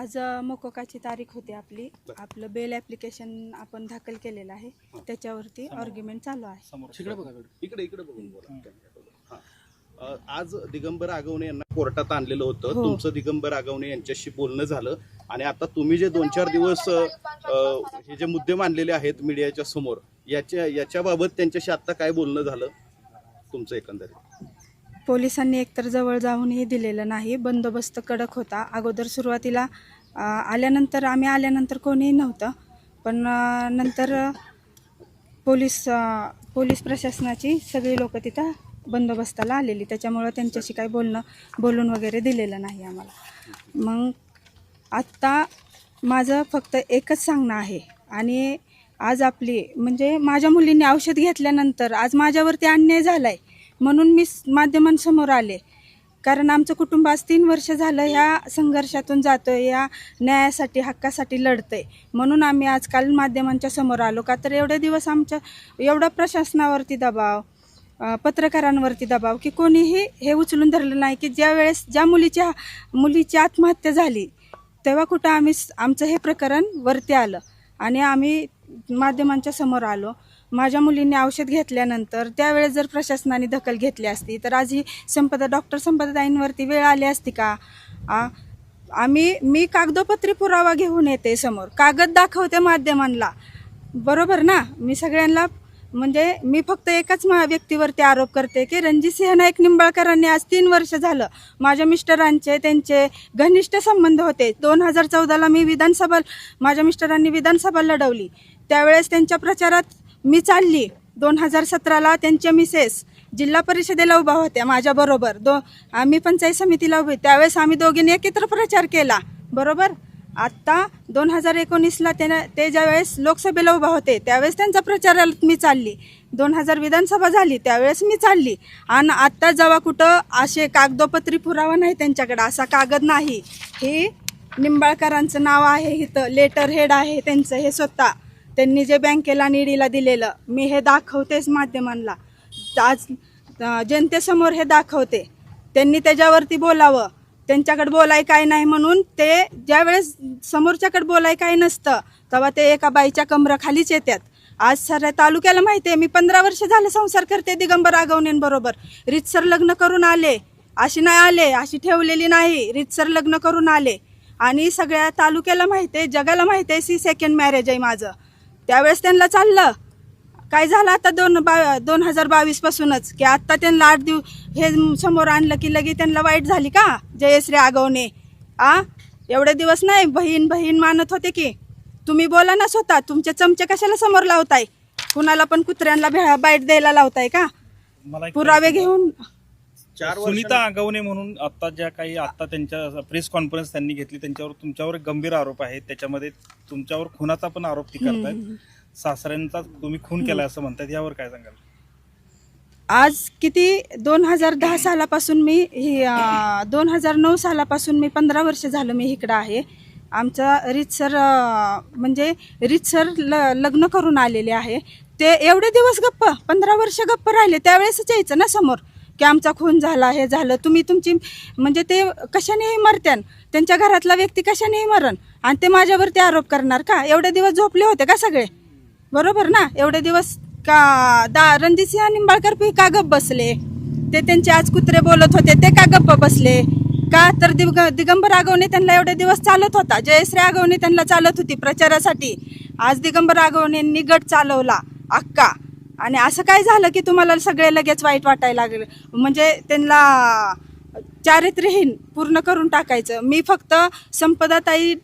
आज मोकोकाची तारीख होती आपली. आपलं बेल ॲप्लिकेशन आपण दाखल केलेलं आहे. त्याच्यावरती आर्ग्युमेंट चालू आहे. तिकडे बघा इकडे. इकडे बघून बोला. हा. अ, आज दिगंबर आगवणे यांना कोर्टात आणलेलं होतं. हो. तुमचं दिगंबर आगवणे यांच्याशी बोलणं झालं. आणि आता तुम्ही जे दोन चार दिवस अ, हे जे मुद्दे मांडलेले आहेत मीडियाच्या समोर याच्या याच्याबाबत त्यांच्याशी आता काय बोलणं झालं? तुमचं एकंदरीत. पोलिसांनी एकतर जवळ जाऊनही दिलेलं नाही. बंदोबस्त कडक होता. अगोदर सुरुवातीला आल्यानंतर आम्ही आल्यानंतर कोणीही नव्हतं. पण नंतर पोलीस पोलीस प्रशासनाची सगळी लोक तिथं बंदोबस्ताला आलेली. त्याच्यामुळं त्यांच्याशी काही बोलणं बोलून वगैरे दिलेलं नाही आम्हाला. मग आत्ता माझं फक्त एकच सांगणं आहे. आणि आज आपली म्हणजे माझ्या मुलीने औषध घेतल्यानंतर आज माझ्यावरती अन्याय झाला आहे म्हणून मी माध्यमांसमोर आले. कारण आमचं कुटुंब आज तीन वर्ष झालं ह्या संघर्षातून जातोय या न्यायासाठी हक्कासाठी लढतंय. म्हणून आम्ही आजकाल माध्यमांच्या समोर आलो. का तर एवढे दिवस आमच्या एवढा प्रशासनावरती दबाव पत्रकारांवरती दबाव की कोणीही हे उचलून धरलं नाही की ज्या वेळेस ज्या मुलीच्या मुलीची आत्महत्या झाली तेव्हा कुठं आम्ही स- आमचं हे प्रकरण वरती आलं. आणि आम्ही माध्यमांच्या समोर आलो. माझ्या मुलींनी औषध घेतल्यानंतर त्यावेळेस जर प्रशासनाने दखल घेतली असती तर आज ही संपदा डॉक्टर संपदाताईंवरती वेळ आली असती का? आ, आम्ही मी कागदोपत्री पुरावा घेऊन येते समोर. कागद दाखवते माध्यमांना. बरोबर ना? मी सगळ्यांना म्हणजे मी फक्त एकाच व्यक्तीवरती आरोप करते की रणजित सिंह नाईक निंबाळकरांनी आज तीन वर्ष झालं. माझ्या मिस्टरांचे त्यांचे घनिष्ठ संबंध होते. दोन हजार चौदाला मी विधानसभा माझ्या मिस्टरांनी विधानसभा लढवली. त्यावेळेस त्यांच्या प्रचारात मी चालली. दोन हजार सतराला त्यांच्या मिसेस जिल्हा परिषदेला उभा होत्या माझ्याबरोबर. दो आम्ही पंचायत समितीला उभी. त्यावेळेस आम्ही दोघींनी एकत्र प्रचार केला. बरोबर? आत्ता दोन हजार एकोणीसला त्यानं ते ज्यावेळेस लोकसभेला उभा होते त्यावेळेस त्यांचा प्रचारात मी चालली. दोन हजार विधानसभा झाली त्यावेळेस मी चालली. आणि आत्ता जेव्हा कुठं असे कागदोपत्री पुरावा नाही त्यांच्याकडे असा कागद नाही. हे निंबाळकरांचं नाव आहे इथं लेटर हेड आहे त्यांचं हे स्वतः. त्यांनी जे बँकेला निडीला दिलेलं मी हे दाखवतेच माध्यमांना. आज जनतेसमोर हे दाखवते. त्यांनी त्याच्यावरती बोलावं. त्यांच्याकडे बोलाय काय नाही म्हणून ते ज्यावेळेस समोरच्याकडे बोलाय काय नसतं तेव्हा ते एका बाईच्या कमराखालीच येतात. आज सर तालुक्याला माहिती आहे मी पंधरा वर्ष झालं संसार करते दिगंबर आगवणेंबरोबर. रितसर लग्न करून आले. अशी नाही आले अशी ठेवलेली नाही. रितसर लग्न करून आले. आणि सगळ्या तालुक्याला माहिती आहे जगाला माहिती आहे सी सेकंड मॅरेज आहे माझं. त्यावेळेस त्यांना चाललं. काय झालं आता दोन बा दोन हजार बावीस पासूनच की आत्ता त्यांना आठ दिव हे समोर आणलं की लगे त्यांना वाईट झाली का? जयश्री आगवणे. आ? एवढे दिवस नाही बहीण बहीण मानत होते की. तुम्ही बोला ना स्वतः तुमचे चमचे कशाला समोर लावताय? कुणाला पण कुत्र्यांना भे बाईट द्यायला लावताय का? पुरावे घेऊन चार सुनीता आगवणे म्हणून आता ज्या काही आता त्यांच्या प्रेस कॉन्फरन्स त्यांनी घेतली त्यांच्यावर तुमच्यावर गंभीर आरोप आहेत त्याच्यामध्ये तुमच्यावर खुनाचा पण आरोप ती करतायत. सासऱ्यांचा तुम्ही खून केलाय असं म्हणतात यावर काय सांगाल? आज किती? दोन हजार दहा सालापासून मी ही दोन हजार नऊ सालापासून मी पंधरा वर्ष झालं मी इकडं आहे. आमचा रितसर म्हणजे रितसर ल लग्न करून आलेले आहे. ते एवढे दिवस गप्प पंधरा वर्ष गप्प राहिले त्यावेळेसच यायचं ना समोर. की आमचा खून झाला हे झालं तुम्ही तुमची म्हणजे ते कशानेही मरत्यान त्यांच्या घरातला व्यक्ती कशानेही मरण आणि ते माझ्यावरती आरोप करणार का? एवढे दिवस झोपले होते का सगळे? बरोबर ना? एवढे दिवस का दा रणजितसिंह निंबाळकर पी का गप्प बसले? ते त्यांचे आज कुत्रे बोलत होते ते का गप्प बसले? का तर दिग दिगंबर आगवणे त्यांना एवढे दिवस चालत होता? जयश्री आगवणे त्यांना चालत होती प्रचारासाठी. आज दिगंबर आगवणेंनी गट चालवला अक्का. आणि असं काय झालं की तुम्हाला सगळे लगेच वाईट वाटायला लागले? म्हणजे त्यांना चारित्र्यहीन पूर्ण करून टाकायचं. मी फक्त संपदाताई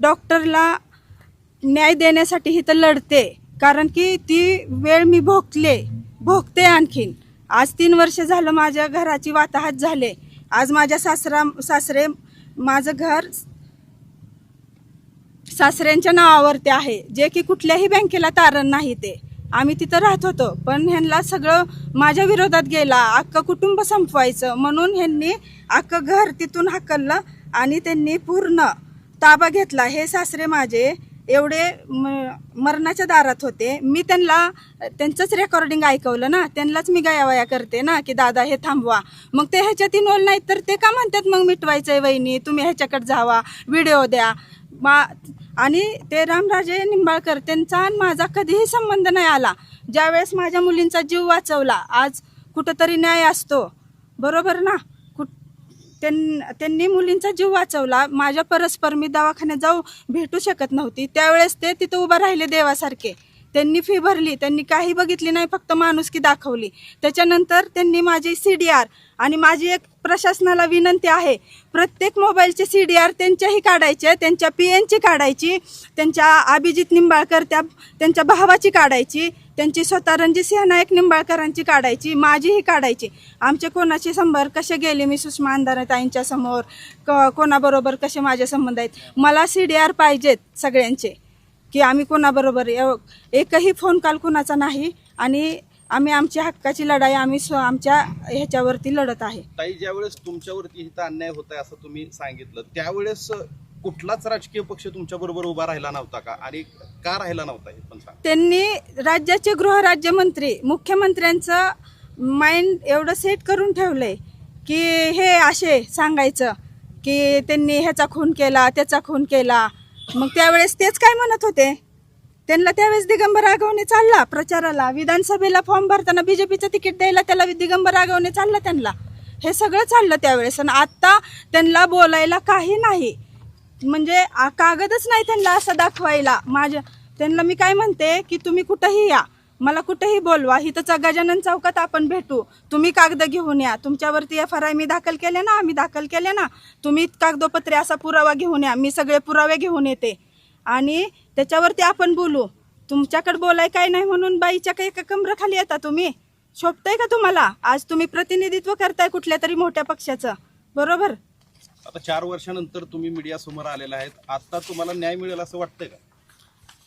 डॉक्टरला न्याय देण्यासाठी इथं लढते. कारण की ती वेळ मी भोगले भोगते आणखीन. आज तीन वर्ष झालं माझ्या घराची वाताहत झाले. आज माझ्या सासरा सासरे माझं घर सासऱ्यांच्या नावावरती आहे. जे की कुठल्याही बँकेला तारण नाही ते. आम्ही तिथं राहत होतो. पण ह्यांना सगळं माझ्या विरोधात गेला. अख्खं कुटुंब संपवायचं. म्हणून ह्यांनी अख्खं घर तिथून हाकललं आणि त्यांनी पूर्ण ताबा घेतला. हे सासरे माझे एवढे म- मरणाच्या दारात होते. मी त्यांना त्यांचंच रेकॉर्डिंग ऐकवलं ना. त्यांनाच मी गयावया करते ना की दादा हे थांबवा. मग ते ह्याच्यात इन्वॉल्व नाहीत तर ते का म्हणतात मग मिटवायचं आहे वहिनी? तुम्ही ह्याच्याकडे जावा. व्हिडिओ द्या. मा आणि ते रामराजे निंबाळकर त्यांचा आणि माझा कधीही संबंध नाही आला. ज्यावेळेस माझ्या मुलींचा जीव वाचवला आज कुठंतरी न्याय असतो. बरोबर ना? कुठ त्यां त्यांनी मुलींचा जीव वाचवला. माझ्या परस्पर मी दवाखान्यात जाऊ भेटू शकत नव्हती. त्यावेळेस ते तिथं उभं राहिले देवासारखे. त्यांनी फी भरली त्यांनी काही बघितली नाही फक्त माणुसकी दाखवली. त्याच्यानंतर त्यांनी माझी सी डी आर आणि माझी एक प्रशासनाला विनंती आहे प्रत्येक मोबाईलचे सी डी आर त्यांच्याही काढायचे त्यांच्या पी एनची काढायची त्यांच्या अभिजित निंबाळकर त्या त्यांच्या भावाची काढायची त्यांची स्वतः रणजितसिंह नायक निंबाळकरांची काढायची माझीही काढायची. आमचे कोणाचे संपर्क कसे गेले मी सुषमा अंधारताईंच्या समोर क कोणाबरोबर कसे माझे संबंध आहेत? मला सी डी आर पाहिजेत सगळ्यांचे. की आम्ही कोणाबरोबर एकही फोन कॉल कोणाचा नाही आणि आम्ही आमच्या हक्काची लढाई आम्ही आमच्या ह्याच्यावरती लढत आहे. ताई ज्यावेळेस तुमच्यावरती इथं अन्याय होत आहे असं तुम्ही सांगितलं त्यावेळेस कुठलाच राजकीय पक्ष तुमच्या बरोबर उभा राहिला नव्हता का? आणि का राहिला नव्हता हे पण सांग. त्यांनी राज्याचे गृहराज्यमंत्री मुख्यमंत्र्यांचं माइंड एवढं सेट करून ठेवलंय की हे असे सांगायचं की त्यांनी ह्याचा खून केला त्याचा खून केला. मग त्यावेळेस तेच काय म्हणत होते? त्यांना त्यावेळेस दिगंबर रागवणे चालला प्रचाराला. विधानसभेला फॉर्म भरताना बीजेपीचं तिकीट द्यायला त्याला दिगंबर रागवणे चालला त्यांना. हे सगळं चाललं त्यावेळेस आणि आत्ता त्यांना बोलायला काही नाही. म्हणजे कागदच नाही त्यांना असं दाखवायला. माझ्या त्यांना मी काय म्हणते की तुम्ही कुठंही या. मला कुठेही बोलवा. इथंचा गजानन चौकात आपण भेटू. तुम्ही कागद घेऊन या. तुमच्यावरती एफ आर आय मी दाखल केले ना आम्ही दाखल केले ना तुम्ही कागदोपत्रे असा पुरावा घेऊन या. मी सगळे पुरावे घेऊन येते. आणि त्याच्यावरती आपण बोलू. तुमच्याकडे बोलाय काय नाही म्हणून बाईच्या काही एका कमराखाली येता तुम्ही? शोभताय का तुम्हाला? आज तुम्ही प्रतिनिधित्व करताय कुठल्या तरी मोठ्या पक्षाचं. बरोबर? आता चार वर्षानंतर तुम्ही मीडिया समोर आलेला आहेत. आता तुम्हाला न्याय मिळेल असं वाटतंय का?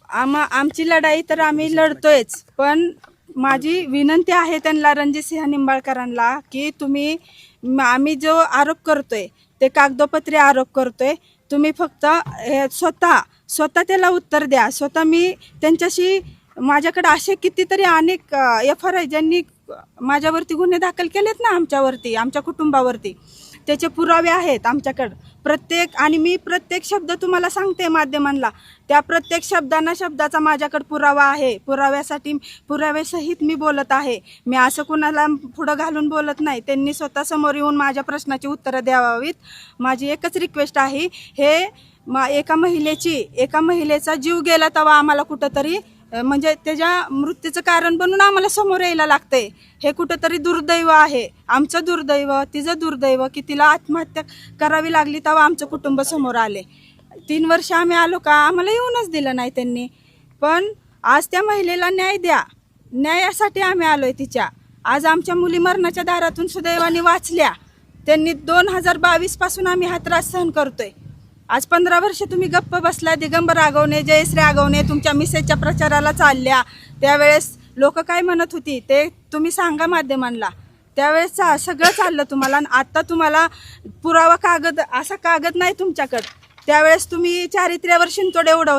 आम आमची लढाई तर आम्ही लढतोयच. पण माझी विनंती आहे त्यांना रणजित सिंह निंबाळकरांना की तुम्ही आम्ही जो आरोप करतोय ते कागदोपत्री आरोप करतोय तुम्ही फक्त हे स्वतः स्वतः त्याला उत्तर द्या. स्वतः मी त्यांच्याशी माझ्याकडे असे कितीतरी अनेक एफ आर आय ज्यांनी माझ्यावरती गुन्हे दाखल केलेत ना आमच्यावरती आमच्या कुटुंबावरती. त्याचे पुरावे आहेत आमच्याकडं. प्रत्येक आणि मी प्रत्येक शब्द तुम्हाला सांगते माध्यमांना. त्या प्रत्येक शब्दांना शब्दाचा माझ्याकडे पुरावा आहे. पुराव्यासाठी पुराव्यासहित मी बोलत आहे. मी असं कुणाला पुढं घालून बोलत नाही. त्यांनी स्वतः समोर येऊन माझ्या प्रश्नाची उत्तरं द्यावीत माझी एकच रिक्वेस्ट आहे हे मा एका महिलेची एका महिलेचा जीव गेला तेव्हा आम्हाला कुठंतरी म्हणजे त्याच्या मृत्यूचं कारण बनून आम्हाला समोर यायला लागतंय. हे कुठंतरी दुर्दैव आहे. आमचं दुर्दैव तिचं दुर्दैव की तिला आत्महत्या करावी लागली तेव्हा आमचं कुटुंब समोर आले. तीन वर्ष आम्ही आलो का? आम्हाला येऊनच दिलं नाही त्यांनी. पण आज त्या महिलेला न्याय द्या. न्यायासाठी आम्ही आलो आहे तिच्या. आज आमच्या मुली मरणाच्या दारातून सुदैवाने वाचल्या. त्यांनी दोन हजार बावीसपासून आम्ही हा त्रास सहन करतोय. आज पंधरा वर्ष तुम्ही गप्प बसला दिगंबर आगवणे जयश्री आगवणे तुमच्या मिसेसच्या प्रचाराला चालल्या. त्यावेळेस लोक काय म्हणत होती ते तुम्ही सांगा माध्यमांना. त्यावेळेस सगळं चाललं तुम्हाला आणि आत्ता तुम्हाला पुरावा कागद असा कागद नाही तुमच्याकडं. त्यावेळेस तुम्ही चारित्र्यावर शिंतोडे उडवता.